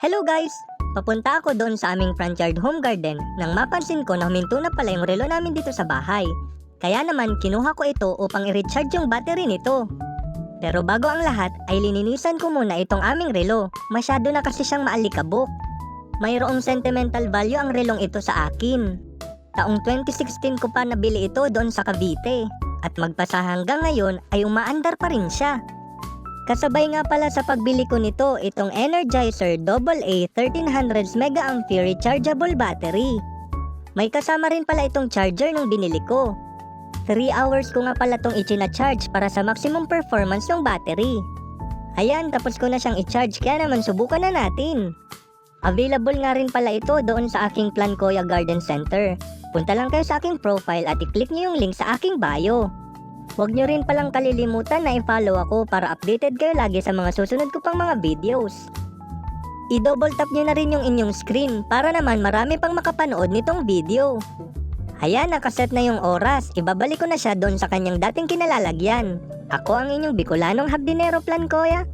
Hello guys! Papunta ako doon sa aming front yard home garden nang mapansin ko na huminto na pala yung relo namin dito sa bahay. Kaya naman kinuha ko ito upang i-recharge yung battery nito. Pero bago ang lahat ay lininisan ko muna itong aming relo. Masyado na kasi siyang maalikabok. Mayroong sentimental value ang relong ito sa akin. Taong 2016 ko pa nabili ito doon sa Cavite. At magpasa hanggang ngayon ay umaandar pa rin siya. Kasabay nga pala sa pagbili ko nito itong Energizer AA 1300 mega ampere rechargeable battery. May kasama rin pala itong charger nung binili ko. 3 hours ko nga pala itong ichina-charge para sa maximum performance ng battery. Ayan, tapos ko na siyang i-charge kaya naman subukan na natin. Available nga rin pala ito doon sa aking Plancoya Garden Center. Punta lang kayo sa aking profile at i-click nyo yung link sa aking bio. Huwag nyo rin palang kalilimutan na i-follow ako para updated kayo lagi sa mga susunod ko pang mga videos. I-double tap nyo na rin yung inyong screen para naman marami pang makapanood nitong video. Ayan, nakaset na yung oras. Ibabalik ko na siya doon sa kanyang dating kinalalagyan. Ako ang inyong Bicolanong Hagdinero Plan Koya.